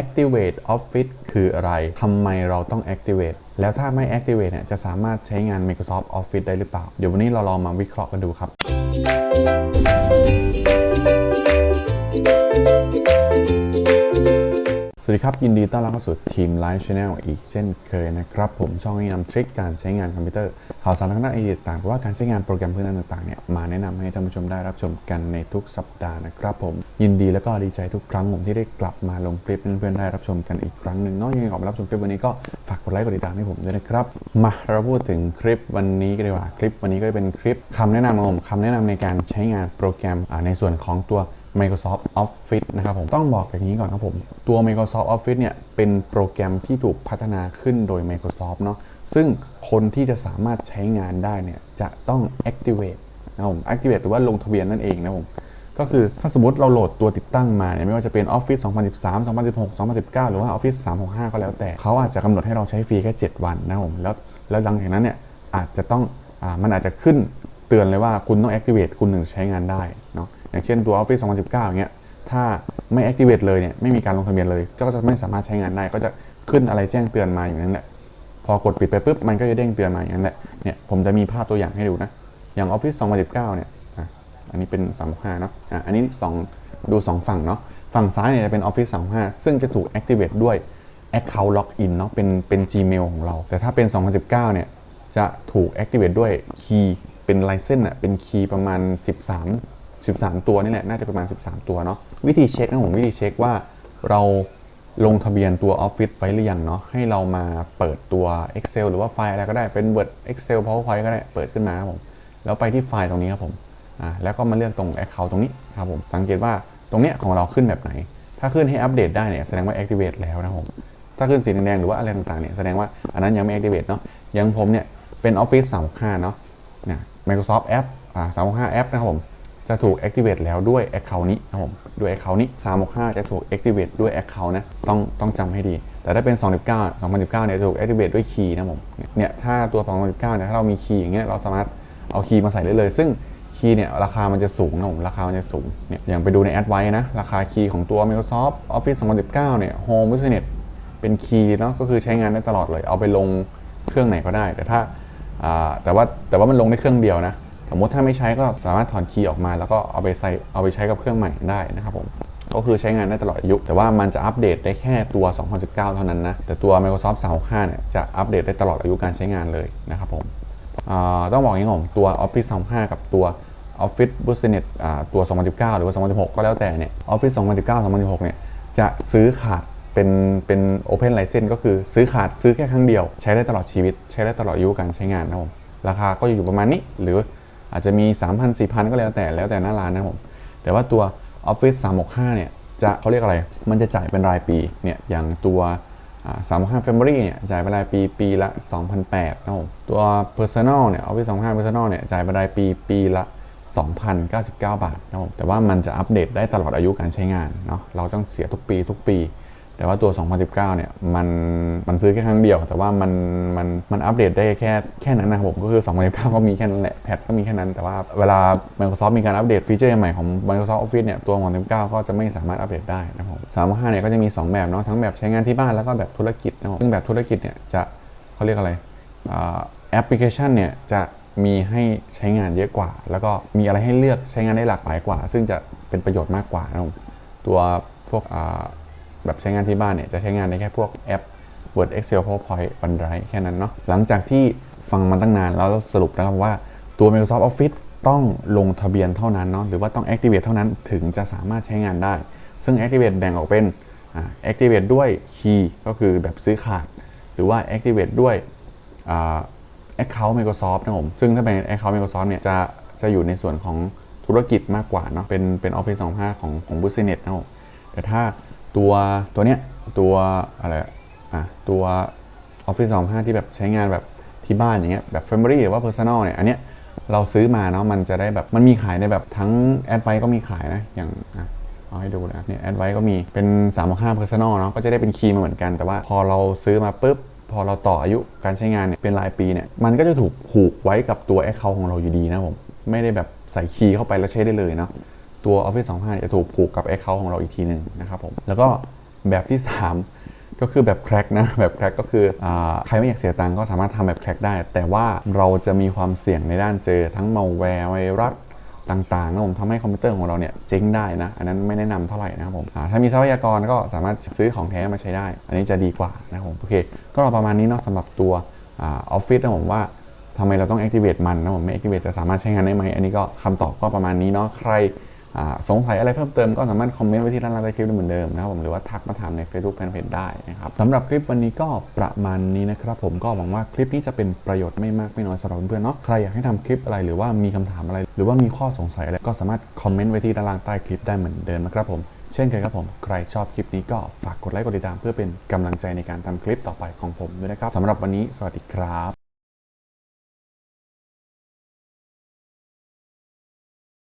activate office คืออะไรทำไมเราต้อง activate แล้วถ้าไม่ activate เนี่ยจะสามารถใช้งาน Microsoft Office ได้หรือเปล่า เดี๋ยววันนี้เราลองมาวิเคราะห์กันดูครับ ครับ ยินดีต้อนรับเข้าสู่ทีม Live Channel อีกเช่นเคยนะครับ ผมช่องแนี้นำทริคการใช้งานคอมพิวเตอร์ข่าวสารทางด้านไอทียต่างๆหรือว่าการใช้งานโปรแกรมพื้นฐานต่างๆเนี่ยมาแนะนำให้ท่านผู้ชมได้รับชมกันในทุกสัปดาห์นะครับผมยินดีและก็ดีใจทุกครั้งผมที่ได้กลับมาลงคลิปเพื่อนๆได้รับชมกันอีกครั้งหนึ่งนอกยังไงก่อนมารับชมคลิปวันนี้ก็ฝากกดไลค์กดติดตามให้ผมด้วยนะครับมาเราพูดถึงคลิปวันนี้กันดีกว่าคลิปวันนี้ก็จะเป็นคลิปคำแนะนำของผมคำแนะนำในการใช้งานโปรแกรมในส่วนของตัว Microsoft Office นะครับผมต้องบอกอย่างนี้ก่อนครับผม ตัว Microsoft Office เนี่ยเป็นโปรแกรมที่ถูกพัฒนาขึ้นโดย Microsoft เนาะซึ่งคนที่จะสามารถใช้งานได้เนี่ยจะต้อง activate นะครับผม activate หรือว่าลงทะเบียนนั่นเองนะครับผมก็คือถ้าสมมติเราโหลดตัวติดตั้งมาเนี่ยไม่ว่าจะเป็น Office 2013 2016 2019 หรือว่า Office 365 ก็แล้วแต่เขาอาจจะกำหนดให้เราใช้ฟรีแค่ 7 วันนะครับผมแล้วแล้วหลังจากนั้นเนี่ยอาจจะต้องอมันอาจจะขึ้นเตือนเลยว่าคุณต้อง activate คุณถึงใช้งานได้เนาะ อย่างเช่นตัว Office 2019อย่างเงี้ยถ้าไม่ activate เลยเนี่ยไม่มีการลงทะเบียนเลย ก็จะไม่สามารถใช้งานได้ก็จะขึ้นอะไรแจ้งเตือนมาอย่างนั้นแหละพอกดปิดไปปุ๊บมันก็จะเด้งเตือนมาอย่างนั้นแหละเนี่ยผมจะมีภาพตัวอย่างให้ดูนะอย่าง Office 2019เนี่ยอันนี้เป็น365เนาะอะอันนี้ 2 ดู 2 ฝั่งเนาะฝั่งซ้ายเนี่ยจะเป็น Office 35 ซึ่งจะถูก activate ด้วย Account Login เนาะเป็นเป็น Gmail ของเรา แต่ถ้าเป็น 2019เนี่ยจะถูก activate ด้วยคีย์เป็น license อะเป็นคีย์ประมาณ 13 13 ตัวนี่แหละน่าจะประมาณ 13 ตัวเนาะวิธีเช็คนะผมวิธีเช็คว่าเราลงทะเบียนตัว Office ไว้หรือยังเนาะให้เรามาเปิดตัว Excel หรือว่าไฟล์อะไรก็ได้เป็น Word Excel PowerPoint ก็ได้เปิดขึ้นมาครับผมแล้วไปที่ไฟล์ตรงนี้ครับผมอ่าแล้วก็มาเลือกตรง Account ตรงนี้ครับผมสังเกตว่าตรงเนี้ยของเราขึ้นแบบไหน ถ้าขึ้นให้อัปเดตได้เนี่ยแสดงว่า activate แล้วนะครับผมถ้าขึ้นสีแดงๆหรือว่าอะไรต่างๆเนี่ยแสดงว่าอันนั้นยังไม่ activate เนาะอย่างผมเนี่ยเป็น Office 365เนาะนะ Microsoft App อ่า365 App นะครับผม จะถูก activate แล้วด้วย account นี้นะผมด้วย account นี้365 จะถูก activate ด้วย account นะต้องต้องจำให้ดี แต่ถ้าเป็น 2019 2019เนี่ยจะถูก activate ด้วยคีย์นะผมเนี่ยถ้าตัว 2019เนี่ยถ้าเรามีคีย์อย่างเงี้ยเราสามารถเอาคีย์มาใส่ได้เลย ซึ่งคีย์เนี่ยราคามันจะสูงนะผมราคามันจะสูงเนี่ยอย่างไปดูใน Advice นะ ราคาคีย์ของตัว Microsoft Office 2019 เนี่ย Home Business เป็นคีย์เนาะก็คือใช้งานได้ตลอดเลย เอาไปลงเครื่องไหนก็ได้ แต่ถ้าแต่ว่าแต่ว่ามันลงได้เครื่องเดียวนะ สมมติถ้าไม่ใช้ก็สามารถถอนคีย์ออกมา แล้วก็เอาไปใส่เอาไปใช้กับเครื่องใหม่ได้นะครับผมก็คือใช้งานได้ตลอดอายุ แต่ว่ามันจะอัปเดตได้แค่ตัว 2019 เท่านั้นนะ แต่ตัว Microsoft 365 เนี่ยจะอัปเดตได้ตลอดอายุการใช้งานเลยนะครับผมต้องบอกอย่างนี้ผมตัว Office 365 กับตัว Office Business อ่าตัว 2019 หรือว่า 2016 ก็แล้วแต่เนี่ย Office 2019 2016 เนี่ยจะซื้อขาดเป็นเป็น Open License ก็คือซื้อขาดซื้อแค่ครั้งเดียว ใช้ได้ตลอดชีวิต ใช้ได้ตลอดอายุการใช้งานนะครับผมราคาก็อยู่ประมาณนี้หรือ อาจจะมี 3,000 4,000 ก็แล้วแต่แล้วแต่หน้าร้านนะผม แต่ว่าตัว Office 365 เนี่ยจะเขาเรียกอะไร มันจะจ่ายเป็นรายปีเนี่ยอย่างตัวอ่า365 Family เนี่ยจ่ายเป็นรายปีปีละ2,800นะครับผมตัว Personal เนี่ย Office 365 Personal เนี่ยจ่ายเป็นรายปีปีละ2,099 บาทนะครับผมแต่ว่ามันจะอัปเดตได้ตลอดอายุการใช้งานเนาะเราต้องเสียทุกปีทุกปี แต่ว่าตัว 2019 เนี่ยมันมันซื้อแค่ครั้งเดียว แต่ว่ามันมันมันอัปเดตได้แค่แค่นั้นนะครับผมก็คือ 2019 ก็มีแค่นั้นแหละแพทก็มีแค่นั้น แต่ว่าเวลา Microsoft มีการอัปเดตฟีเจอร์ใหม่ของ Microsoft Office เนี่ยตัว 2019 ก็จะไม่สามารถอัปเดตได้นะครับผม365เนี่ยก็จะมี 2 แบบเนาะทั้งแบบใช้งานที่บ้านแล้วก็แบบธุรกิจนะครับผมซึ่งแบบธุรกิจเนี่ยจะเขาเรียกอะไรแอปพลิเคชันเนี่ยจะมีให้ใช้งานเยอะกว่า แล้วก็มีอะไรให้เลือกใช้งานได้หลากหลายกว่า ซึ่งจะเป็นประโยชน์มากกว่านะครับตัวพวกอ่า แบบใช้งานที่บ้านเนี่ยจะใช้งานได้แค่พวกแอป Word Excel PowerPoint OneDrive แค่นั้นเนาะหลังจากที่ฟังมาตั้งนานแล้วสรุปนะครับว่าตัว Microsoft Office ต้องลงทะเบียนเท่านั้นเนาะหรือว่าต้อง Activate เท่านั้นถึงจะสามารถใช้งานได้ ซึ่ง Activate แบ่งออกเป็นอ่า Activate ด้วย Key ก็คือแบบซื้อขาด หรือว่า Activate ด้วยอ่า Account Microsoft นะครับผมซึ่งถ้าเป็น Account Microsoft เนี่ยจะจะอยู่ในส่วนของธุรกิจมากกว่าเนาะเป็นเป็น Office 25 ของของ Business นะครับผมแต่ถ้า ตัวตัวเนี้ยตัวอะไรอะตัว Office 25ที่แบบใช้งานแบบที่บ้านอย่างเงี้ยแบบ Family หรือว่า Personal เนี่ยอันเนี้ยเราซื้อมาเนาะมันจะได้แบบมันมีขายในแบบทั้ง a d v i ก็มีขายนะอย่างอะเอาให้ดูนะเนี่ย a d v i ก็มีเป็น365 Personal เนาะก็จะได้เป็นคีย์มาเหมือนกัน แต่ว่าพอเราซื้อมาปุ๊บ พอเราต่ออายุการใช้งานเนี่ยเป็นรายปีเนี่ยมันก็จะถูกผูกไว้กับตัว Account ของเราอยู่ดีนะผมไม่ได้แบบใส่คีย์เข้าไปแล้วใช้ได้เลยเนาะ ตัว Office 25จะถูกผูกกับ Account ของเราอีกทีหนึ่งนะครับผมแล้วก็แบบที่ 3 ก็คือแบบแคร็กนะแบบแคร็กก็คืออใครไม่อยากเสียตังก็สามารถทำแบบแคร็กได้ แต่ว่าเราจะมีความเสี่ยงในด้านเจอทั้งมาแวร์ไวรัสต่างๆนะผมทำให้คอมพิวเตอร์ของเราเนี่ยเจ๊งได้นะ อันนั้นไม่แนะนำเท่าไหร่นะครับผมถ้ามีทรัพยากรก็สามารถซื้อของแท้มาใช้ได้ อันนี้จะดีกว่านะครับผมโอเค ก็ประมาณนี้เนาะสำหรับตัวออฟฟิศนะผมว่าทำไมเราต้อง activate มันนะผมไม่ activate จะสามารถใช้งานได้ไหมอันนี้ก็คำตอบก็ประมาณนี้เนาะใคร สงสัยอะไรเพิ่มเติมก็สามารถคอมเมนต์ไว้ที่ด้านล่างใต้คลิปได้เหมือนเดิมนะครับผมหรือว่าทักมาถามใน Facebook Fanpage ได้นะครับสำหรับคลิปวันนี้ก็ประมาณนี้นะครับผมก็หวังว่าคลิปนี้จะเป็นประโยชน์ไม่มากไม่น้อยสำหรับเพื่อนๆเนาะใครอยากให้ทำคลิปอะไรหรือว่ามีคำถามอะไร หรือว่ามีข้อสงสัยอะไรก็สามารถคอมเมนต์ไว้ที่ด้านล่างใต้คลิปได้เหมือนเดิมนะครับผมเช่นเคยครับผม ใครชอบคลิปนี้ก็ฝากกดไลค์กดติดตามเพื่อเป็นกำลังใจในการทำคลิปต่อไปของผมด้วยนะครับสำหรับวันนี้สวัสดีครับ